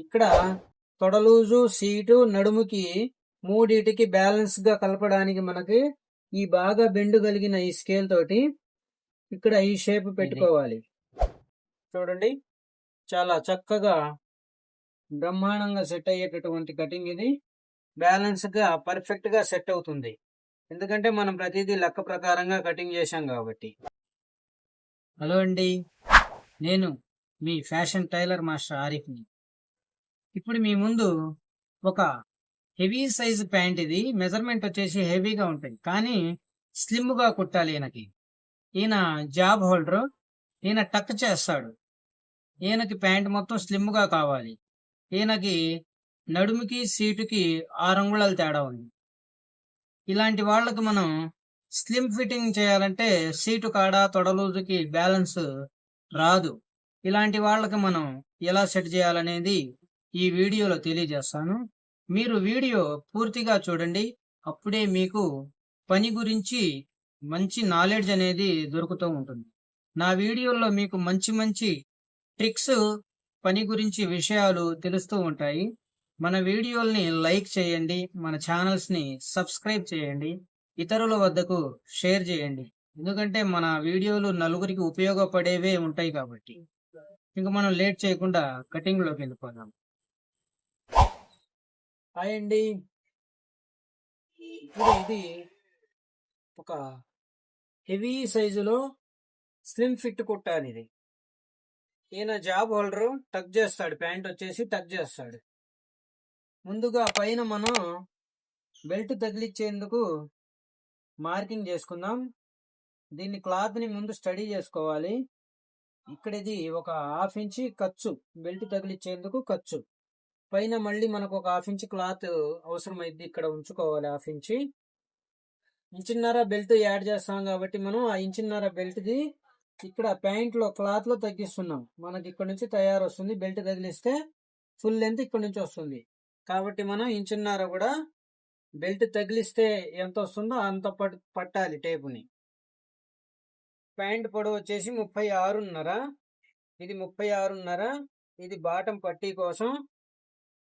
ఇక్కడ తొడలూజు సీటు నడుముకి మూడిటికి బ్యాలెన్స్గా కలపడానికి మనకి ఈ బాగా బెండు కలిగిన ఈ స్కేల్ తోటి ఇక్కడ ఈ షేప్ పెట్టుకోవాలి. చూడండి. చాలా చక్కగా బ్రహ్మాండంగా సెట్ అయ్యేటటువంటి కటింగ్ ఇది. బ్యాలెన్స్గా పర్ఫెక్ట్గా సెట్ అవుతుంది. ఎందుకంటే మనం ప్రతిదీ లెక్క ప్రకారంగా కటింగ్ చేశాం కాబట్టి. హలో అండి. నేను మీ ఫ్యాషన్ టైలర్ మాస్టర్ ఆరిఫ్ని. ఇప్పుడు మీ ముందు ఒక హెవీ సైజ్ ప్యాంట్ ఇది. మెజర్మెంట్ వచ్చేసి హెవీగా ఉంటుంది. కానీ స్లిమ్గా కుట్టాలి ఈయనకి. ఈయన జాబ్ హోల్డర్. ఈయన టక్ చేస్తాడు. ఈయనకి ప్యాంట్ మొత్తం స్లిమ్గా కావాలి. ఈయనకి నడుముకి సీటుకి ఆరు అంగుళాలు తేడా ఉంది. ఇలాంటి వాళ్ళకి మనం స్లిమ్ ఫిట్టింగ్ చేయాలంటే సీటు కాడ తొడలూజుకి బ్యాలెన్స్ రాదు. ఇలాంటి వాళ్ళకి మనం ఎలా సెట్ చేయాలనేది ఈ వీడియోలో తెలియజేస్తాను. మీరు వీడియో పూర్తిగా చూడండి. అప్పుడే మీకు పని గురించి మంచి నాలెడ్జ్ అనేది దొరుకుతూ ఉంటుంది. నా వీడియోల్లో మీకు మంచి మంచి ట్రిక్స్ పని గురించి విషయాలు తెలుస్తూ ఉంటాయి. మన వీడియోల్ని లైక్ చేయండి. మన ఛానల్స్ని సబ్స్క్రైబ్ చేయండి. ఇతరుల వద్దకు షేర్ చేయండి. ఎందుకంటే మన వీడియోలు నలుగురికి ఉపయోగపడేవే ఉంటాయి కాబట్టి. ఇంకా మనం లేట్ చేయకుండా కటింగ్లోకి వెళ్ళిపోదాం. హాయ్ అండి. ఇది ఒక హెవీ సైజులో స్లిమ్ ఫిట్ కుట్టాలి ఇది ఈయన జాబ్ హోల్డర్ టక్ చేస్తాడు. ప్యాంట్ వచ్చేసి టక్ చేస్తాడు. ముందుగా పైన మనం బెల్ట్ తగిలిచ్చేందుకు మార్కింగ్ చేసుకుందాం. దీన్ని క్లాత్ని ముందు స్టడీ చేసుకోవాలి. ఇక్కడ ఇది ఒక హాఫ్ ఇంచి ఖర్చు బెల్ట్ తగిలిచ్చేందుకు ఖర్చు. పైన మళ్ళీ మనకు ఒక హాఫ్ ఇంచ్ క్లాత్ అవసరమైంది ఇక్కడ ఉంచుకోవాలి హాఫ్ ఇంచి. ఇంచున్నర బెల్ట్ యాడ్ చేస్తాం కాబట్టి మనం ఆ ఇంచున్నర బెల్ట్ది ఇక్కడ ప్యాంట్లో క్లాత్లో తగ్గిస్తున్నాం. మనకి ఇక్కడ నుంచి తయారు వస్తుంది బెల్ట్ తగిలిస్తే ఫుల్ లెంత్ ఇక్కడ నుంచి వస్తుంది. కాబట్టి మనం ఇంచున్నర కూడా బెల్ట్ తగిలిస్తే ఎంత వస్తుందో అంత పట్టాలి టేపుని. ప్యాంట్ పొడవు వచ్చేసి ముప్పై ఆరున్నర. ఇది ముప్పై ఆరున్నర. ఇది బాటం పట్టీ కోసం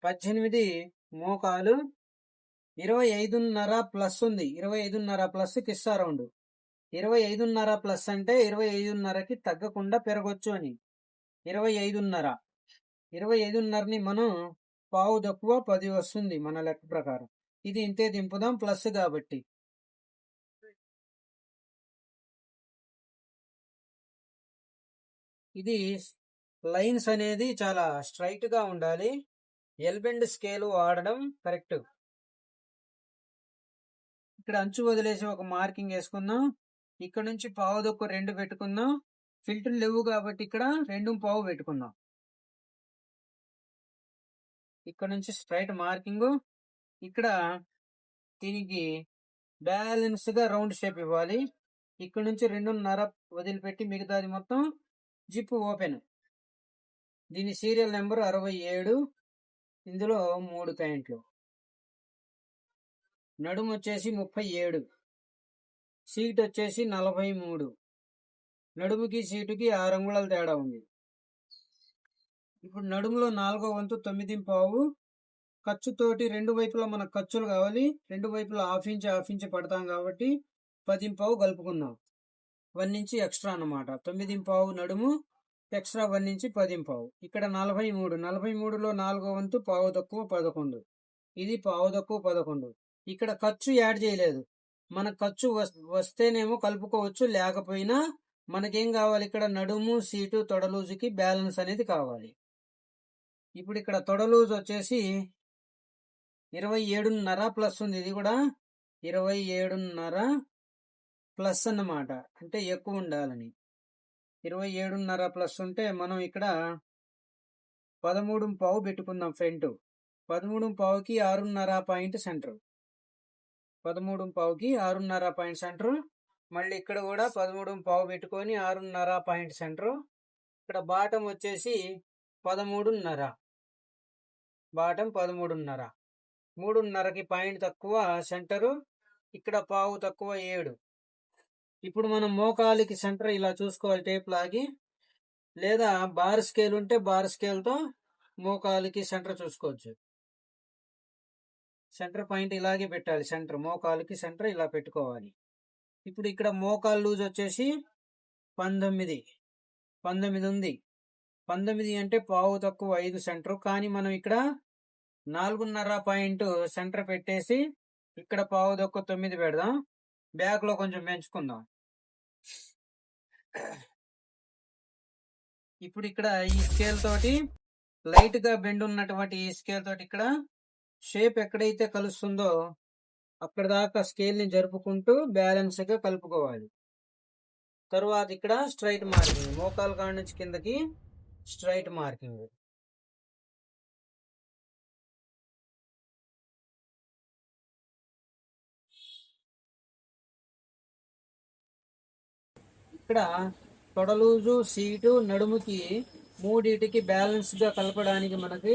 పద్దెనిమిది మోకాలు ఇరవై ఐదున్నర ప్లస్ ఉంది. ఇరవై ఐదున్నర ప్లస్ కిస్సా రౌండ్. ఇరవై ఐదున్నర ప్లస్ అంటే ఇరవై ఐదున్నరకి తగ్గకుండా పెరగొచ్చు అని. ఇరవై ఐదున్నర. ఇరవై ఐదున్నరని మనం పావు తక్కువ పది వస్తుంది మన లెక్క ప్రకారం. ఇది ఇంతే దింపుదాం ప్లస్ కాబట్టి. ఇది లైన్స్ అనేది చాలా స్ట్రైట్గా ఉండాలి. ఎల్బెండ్ స్కేలు వాడడం కరెక్ట్. ఇక్కడ అంచు వదిలేసి ఒక మార్కింగ్ వేసుకుందాం. ఇక్కడ నుంచి పావు దొక్క రెండు పెట్టుకుందాం. ఫిల్టర్ లేవు కాబట్టి ఇక్కడ రెండు పావు పెట్టుకుందాం. ఇక్కడ నుంచి స్ట్రైట్ మార్కింగ్. ఇక్కడ దీనికి బ్యాలెన్స్గా రౌండ్ షేప్ ఇవ్వాలి. ఇక్కడ నుంచి రెండున్నర వదిలిపెట్టి మిగతాది మొత్తం జిప్ ఓపెన్. దీని సీరియల్ నెంబర్ అరవై ఏడు. ఇందులో మూడు ప్యాంట్లు. నడుము వచ్చేసి ముప్పై ఏడు. సీట్ వచ్చేసి నలభై మూడు. నడుముకి సీటుకి ఆరు అంగుళాల తేడా ఉంది. ఇప్పుడు నడుములో నాలుగో వంతు తొమ్మిది పావు ఖర్చుతోటి రెండు వైపులా మనకు ఖర్చులు కావాలి. రెండు వైపులా హాఫ్ ఇంచ్ హాఫ్ ఇంచ్ పడతాం కాబట్టి పదింపావు కలుపుకుందాం వన్ నుంచి ఎక్స్ట్రా అన్నమాట. తొమ్మిది పావు నడుము ఎక్స్ట్రా వన్ నుంచి పదింపావు. ఇక్కడ నలభై మూడు నలభై మూడులో నాలుగో వంతు పావు తక్కువ పదకొండు. ఇది పావు తక్కువ పదకొండు. ఇక్కడ ఖర్చు యాడ్ చేయలేదు. మన ఖర్చు వస్తేనేమో కలుపుకోవచ్చు. లేకపోయినా మనకేం కావాలి? ఇక్కడ నడుము సీటు తొడలూజుకి బ్యాలెన్స్ అనేది కావాలి. ఇప్పుడు ఇక్కడ తొడలూజు వచ్చేసి ఇరవై ఏడున్నర ప్లస్ ఉంది. ఇది కూడా ఇరవై ఏడున్నర ప్లస్ అన్నమాట. అంటే ఎక్కువ ఉండాలని. ఇరవై ఏడున్నర ప్లస్ ఉంటే మనం ఇక్కడ పదమూడు పావు పెట్టుకుందాం ఫ్రంట్. పదమూడు పావుకి ఆరున్నర పాయింట్ సెంటర్. పదమూడు పావుకి ఆరున్నర పాయింట్ సెంటర్. మళ్ళీ ఇక్కడ కూడా పదమూడు పావు పెట్టుకొని ఆరున్నర పాయింట్ సెంటర్. ఇక్కడ బాటం వచ్చేసి పదమూడున్నర. బాటం పదమూడున్నర. మూడున్నరకి పాయింట్ తక్కువ సెంటరు. ఇక్కడ పావు తక్కువ ఏడు. ఇప్పుడు మనం మోకాలికి సెంటర్ ఇలా చూసుకోవాలి టేప్ లాగి లేదా బార్ స్కేల్ ఉంటే బార్ స్కేల్తో మోకాలికి సెంటర్ చూసుకోవచ్చు. సెంటర్ పాయింట్ ఇలాగే పెట్టాలి సెంటర్ మోకాలికి సెంటర్ ఇలా పెట్టుకోవాలి. ఇప్పుడు ఇక్కడ మోకాలు లూజ్ వచ్చేసి పంతొమ్మిది పంతొమ్మిది ఉంది. పంతొమ్మిది అంటే పావు తక్కువ ఐదు సెంటర్ కానీ మనం ఇక్కడ నాలుగున్నర పాయింట్ సెంటర్ పెట్టేసి ఇక్కడ పావు తక్కువ తొమ్మిది పెడదాం. బ్యాక్లో కొంచెం పెంచుకుందాం. ఇప్పుడు ఇక్కడ ఈ స్కేల్ తోటి లైట్గా బెండ్ ఉన్నటువంటి ఈ స్కేల్ తోటి ఇక్కడ షేప్ ఎక్కడైతే కలుస్తుందో అక్కడ దాకా స్కేల్ని జరుపుకుంటూ బ్యాలెన్స్గా కలుపుకోవాలి. తరువాత ఇక్కడ స్ట్రైట్ మార్కింగ్ మోకాల్ కాడ నుంచి కిందకి స్ట్రైట్ మార్కింగ్ ఇక్కడ తొడలూజు సీటు నడుముకి మూడిటికి బ్యాలెన్స్గా కలపడానికి మనకి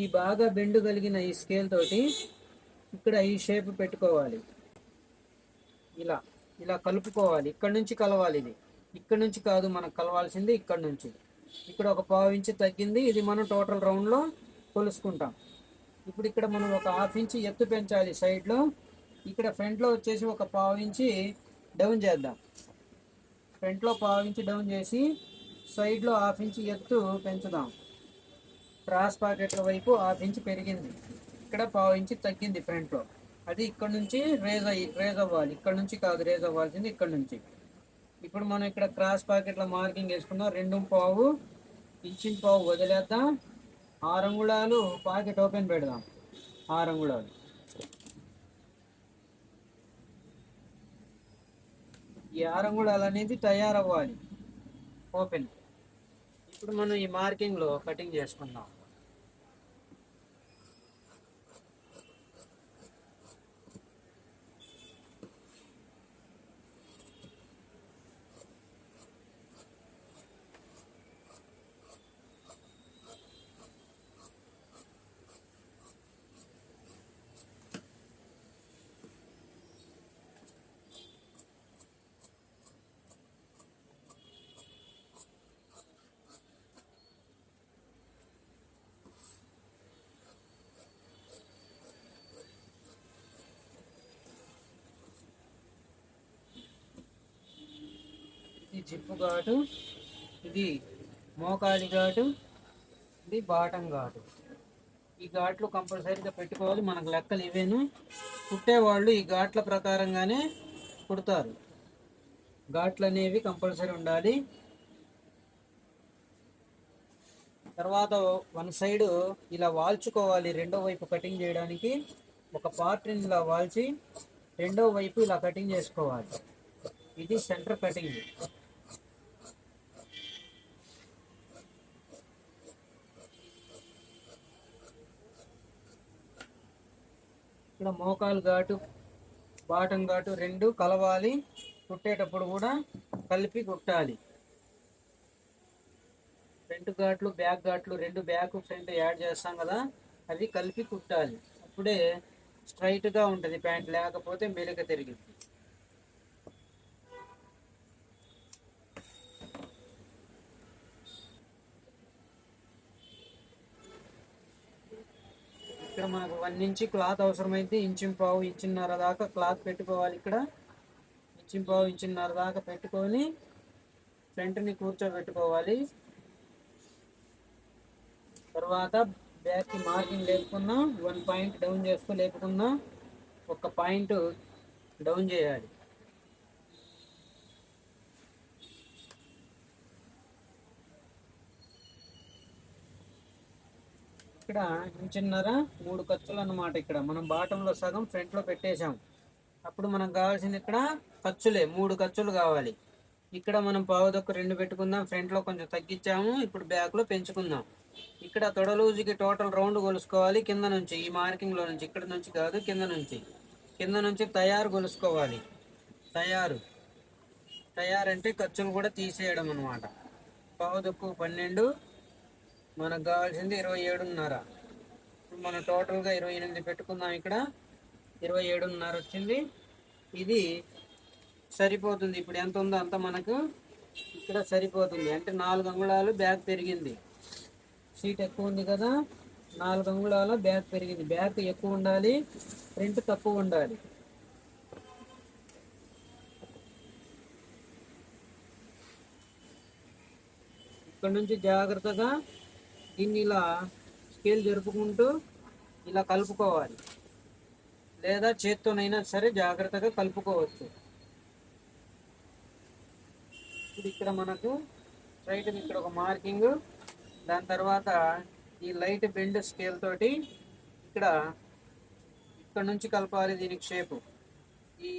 ఈ బాగా బెండు కలిగిన ఈ స్కేల్ తోటి ఇక్కడ ఈ షేప్ పెట్టుకోవాలి. ఇలా ఇలా కలుపుకోవాలి. ఇక్కడ నుంచి కలవాలి ఇది. ఇక్కడ నుంచి కాదు మనకు కలవాల్సింది ఇక్కడ నుంచి. ఇక్కడ ఒక పావు ఇంచు తగ్గింది. ఇది మనం టోటల్ రౌండ్లో కొలుసుకుంటాం. ఇప్పుడు ఇక్కడ మనం ఒక హాఫ్ ఇంచు ఎత్తు పెంచాలి సైడ్లో. ఇక్కడ ఫ్రంట్లో వచ్చేసి ఒక పావు ఇంచి డౌన్ చేద్దాం. ఫ్రంట్లో పావించి డౌన్ చేసి సైడ్లో హాఫ్ ఇంచ్ ఎత్తు పెంచుదాం. క్రాస్ పాకెట్ల వైపు హాఫ్ ఇంచ్ పెరిగింది. ఇక్కడ పావు ఇంచ్ తగ్గింది ఫ్రంట్లో. అది ఇక్కడ నుంచి రేజ్ అయ్యి రేజ్ అవ్వాలి. ఇక్కడ నుంచి కాదు రేజ్ అవ్వాల్సింది ఇక్కడ నుంచి. ఇప్పుడు మనం ఇక్కడ క్రాస్ పాకెట్ల మార్కింగ్ వేసుకుందాం. రెండు పావు ఇంచిన పావు వదిలేద్దాం. ఆరు అంగుళాలు పాకెట్ ఓపెన్ పెడదాం. ఆరు అంగుళాలు ఈ ఆరు కూడా అనేది తయారవ్వాలి. ఓపెన్ ఇప్పుడు మనం ఈ మార్కింగ్లో కటింగ్ చేసుకుందాం ఇది జిప్పు ఘాటు ఇది మోకాలి ఘాటు ఇది బాటం ఘాటు ఈ ఘాట్లు కంపల్సరీగా పెట్టుకోవాలి. మనకు లెక్కలు ఇవేను. కుట్టేవాళ్ళు ఈ ఘాట్ల ప్రకారంగానే కుడతారు. ఘాట్లు అనేవి కంపల్సరీ ఉండాలి. తర్వాత వన్ సైడ్ ఇలా వాల్చుకోవాలి. రెండో వైపు కటింగ్ చేయడానికి ఒక పార్ట్ని ఇలా వాల్చి రెండో వైపు ఇలా కటింగ్ చేసుకోవాలి. ఇది సెంటర్ కటింగ్. ఇక్కడ మోకాలు ఘాటు బాటం ఘాటు రెండు కలవాలి. కుట్టేటప్పుడు కూడా కలిపి కుట్టాలి. ఫ్రంట్ ఘాట్లు బ్యాక్ ఘాట్లు రెండు బ్యాక్ ఫ్రంట్ యాడ్ చేస్తాం కదా అవి కలిపి కుట్టాలి. అప్పుడే స్ట్రైట్గా ఉంటుంది ప్యాంట్ లేకపోతే మెలిక తిరిగింది ఇక్కడ మనకు వన్ ఇంచ్ క్లాత్ అవసరమైతే ఇంచు పావు ఇంచున్నర దాకా క్లాత్ పెట్టుకోవాలి ఇక్కడ. ఇంచు పావు ఇంచున్నర దాకా పెట్టుకొని ఫ్రంట్ని కూర్చోబెట్టుకోవాలి. తర్వాత బ్యాక్కి మార్కింగ్ లేపుకున్నా వన్ పాయింట్ డౌన్ చేస్తూ లేపుకున్నా ఒక పాయింట్ డౌన్ చేయాలి. ఇక్కడ ఇంచున్నర మూడు ఖర్చులు అన్నమాట ఇక్కడ. మనం బాటంలో సగం ఫ్రంట్లో పెట్టేశాం. అప్పుడు మనకు కావాల్సింది ఇక్కడ ఖర్చులే మూడు ఖర్చులు కావాలి. ఇక్కడ మనం పావుదొక్క రెండు పెట్టుకుందాం ఫ్రంట్లో కొంచెం తగ్గించాము ఇప్పుడు బ్యాక్లో పెంచుకుందాం. ఇక్కడ తొడలూజుకి టోటల్ రౌండ్ కొలుసుకోవాలి కింద నుంచి ఈ మార్కింగ్లో నుంచి ఇక్కడ నుంచి కాదు కింద నుంచి. కింద నుంచి తయారు కొలుసుకోవాలి. తయారు. తయారంటే ఖర్చులు కూడా తీసేయడం అనమాట పావుదొక్కు పన్నెండు మనకు కావాల్సింది ఇరవై ఏడున్నర. ఇప్పుడు మనం టోటల్గా ఇరవై ఎనిమిది పెట్టుకుందాం ఇక్కడ. ఇరవై ఏడున్నర వచ్చింది. ఇది సరిపోతుంది. ఇప్పుడు ఎంత ఉందో అంత మనకు ఇక్కడ సరిపోతుంది. అంటే నాలుగు అంగుళాలు బ్యాగ్ పెరిగింది. సీట్ ఎక్కువ ఉంది కదా. నాలుగు అంగుళాల బ్యాక్ పెరిగింది. బ్యాక్ ఎక్కువ ఉండాలి. ప్రింట్ తక్కువ ఉండాలి. ఇక్కడ నుంచి జాగ్రత్తగా దీన్ని ఇలా స్కేల్ జరుపుకుంటూ ఇలా కలుపుకోవాలి. లేదా చేత్తోనైనా సరే జాగ్రత్తగా కలుపుకోవచ్చు. ఇప్పుడు ఇక్కడ మనకు రైట్ ఇక్కడ ఒక మార్కింగ్ దాని తర్వాత ఈ లైట్ బెండ్ స్కేల్ తోటి ఇక్కడ ఇక్కడ నుంచి కలపాలి దీనికి షేపు. ఈ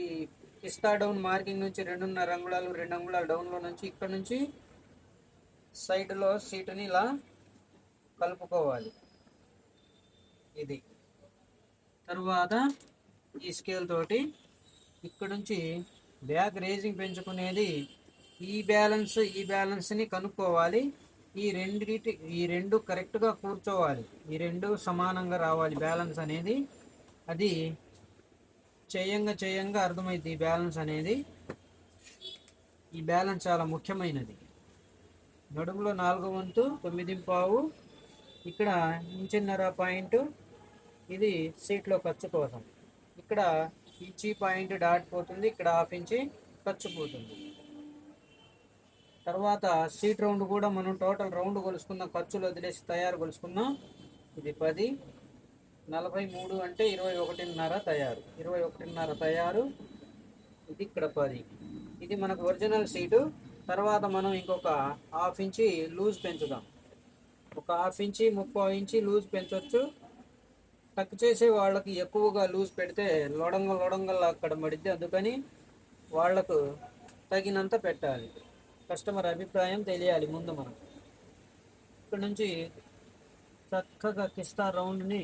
పిస్తా డౌన్ మార్కింగ్ నుంచి రెండున్నర అంగుళాలు రెండు అంగుళాలు డౌన్లో నుంచి ఇక్కడ నుంచి సైడ్లో సీటుని ఇలా కలుపుకోవాలి. ఇది. తరువాత ఈ స్కేల్ తోటి ఇక్కడ నుంచి బ్యాక్ రేజింగ్ పెంచుకునేది ఈ బ్యాలెన్స్ ఈ బ్యాలెన్స్ని కనుక్కోవాలి. ఈ రెండింటి ఈ రెండు కరెక్ట్గా కూర్చోవాలి. ఈ రెండు సమానంగా రావాలి బ్యాలెన్స్ అనేది. అది చేయంగా చేయంగా అర్థమైంది ఈ బ్యాలెన్స్ అనేది. ఈ బ్యాలెన్స్ చాలా ముఖ్యమైనది. నడుములో నాలుగో వంతు తొమ్మిది పావు ఇక్కడ ఇంచున్నర పాయింట్ ఇది సీట్లో ఖర్చు కోసం. ఇక్కడ ఇంచి పాయింట్ దాటిపోతుంది ఇక్కడ హాఫ్ ఇంచి ఖర్చు పోతుంది. తర్వాత సీట్ రౌండ్ కూడా మనం టోటల్ రౌండ్ కొలుసుకున్నాం ఖర్చులు వదిలేసి తయారు కొలుసుకున్నాం ఇది పది. నలభై మూడు అంటే ఇరవై ఒకటిన్నర తయారు. ఇరవై ఒకటిన్నర తయారు. ఇది ఇక్కడ పది. ఇది మనకు ఒరిజినల్ సీటు. తర్వాత మనం ఇంకొక హాఫ్ ఇంచి లూజ్ పెంచుదాం. ఒక హాఫ్ ఇంచి ముప్పై ఇంచి లూజ్ పెంచవచ్చు టక్ చేసే వాళ్ళకి ఎక్కువగా లూజ్ పెడితే లొడంగ లొడంగల్లా అక్కడ మడిద్ది. అందుకని వాళ్ళకు తగినంత పెట్టాలి. కస్టమర్ అభిప్రాయం తెలియాలి ముందు మనం. ఇక్కడ నుంచి చక్కగా కిస్తా రౌండ్ని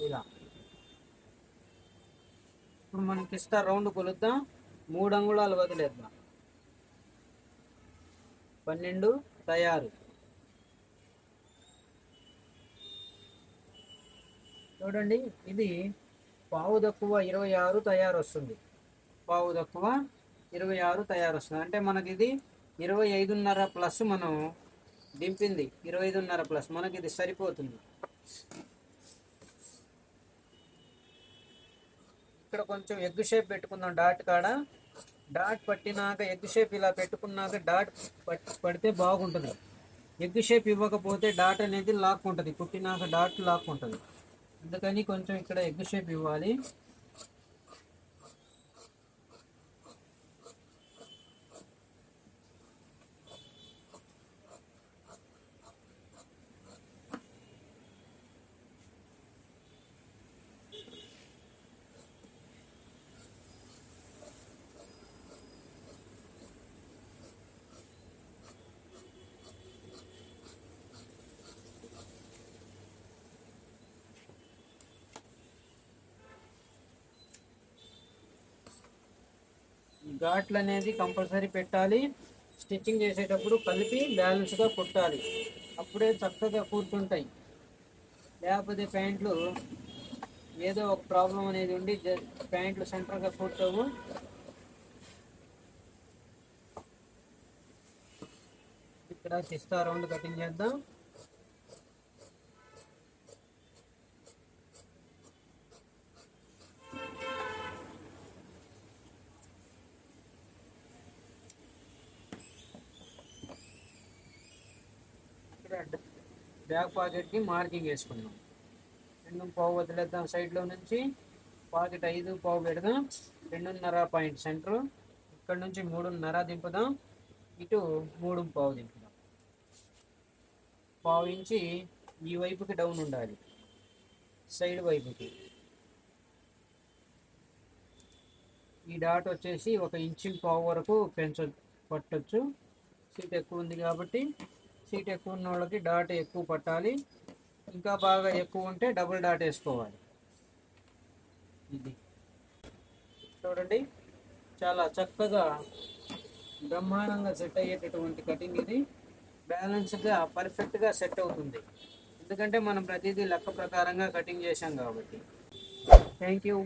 ఇలా. ఇప్పుడు మనం కిస్తా రౌండ్ కొలుద్దాం. మూడు అంగుళాలు వదిలేద్దాం. పన్నెండు తయారు. చూడండి ఇది పావు తక్కువ ఇరవై ఆరు తయారు వస్తుంది పావు తక్కువ ఇరవై ఆరు తయారు వస్తుంది అంటే మనకి ఇది ఇరవై ఐదున్నర ప్లస్ మనం దింపింది. ఇరవై ఐదున్నర ప్లస్ మనకి ఇది సరిపోతుంది. ఇక్కడ కొంచెం ఎగ్ షేప్ పెట్టుకుందాం. డాట్ కాడ. డాట్ పట్టినాక ఎగ్ షేప్ ఇలా పెట్టుకున్నాక డాట్ పడితే బాగుంటుంది. ఎగ్ షేప్ ఇవ్వకపోతే డాట్ అనేది లాక్కుంటుంది. కుట్టినాక డాట్ లాక్కుంటుంది. అందుకని కొంచెం ఇక్కడ ఎగ్ షేప్ ఇవ్వాలి. ఘాట్లు అనేది కంపల్సరీ పెట్టాలి. స్టిచ్చింగ్ చేసేటప్పుడు కలిపి బ్యాలెన్స్గా కుట్టాలి. అప్పుడే చక్కగా కూర్చుంటాయి. లేకపోతే ప్యాంట్లు ఏదో ఒక ప్రాబ్లం అనేది ఉండి జ- ప్యాంట్లు సెంటర్గా కూర్చోవు ఇక్కడ సిస్తా రౌండ్ కటింగ్ చేద్దాం. ఇక్కడ బ్యాక్ పాకెట్కి మార్కింగ్ వేసుకున్నాం. రెండు పావు వదిలేద్దాం సైడ్లో నుంచి. పాకెట్ ఐదు పావు పెడదాం. రెండున్నర పాయింట్ సెంటర్ ఇక్కడ నుంచి మూడున్నర దింపుదాం. ఇటు మూడు పావు దింపుదాం. పావు ఇంచి ఈ వైపుకి డౌన్ ఉండాలి. సైడ్ వైపుకి. ఈ డాట్ వచ్చేసి ఒక ఇంచు పావు వరకు పెంచ పట్టొచ్చు. సీట్ ఎక్కువ ఉంది కాబట్టి సీట్ ఎక్కువ ఉన్న వాళ్ళకి డాట్ ఎక్కువ పట్టాలి. ఇంకా బాగా ఎక్కువ ఉంటే డబుల్ డాట్ వేసుకోవాలి. ఇది. చూడండి. చాలా చక్కగా బ్రహ్మాండంగా సెట్ అయ్యేటటువంటి కటింగ్ ఇది. బ్యాలెన్స్గా పర్ఫెక్ట్గా సెట్ అవుతుంది. ఎందుకంటే మనం ప్రతిదీ లెక్క ప్రకారంగా కటింగ్ చేశాం కాబట్టి. Thank you.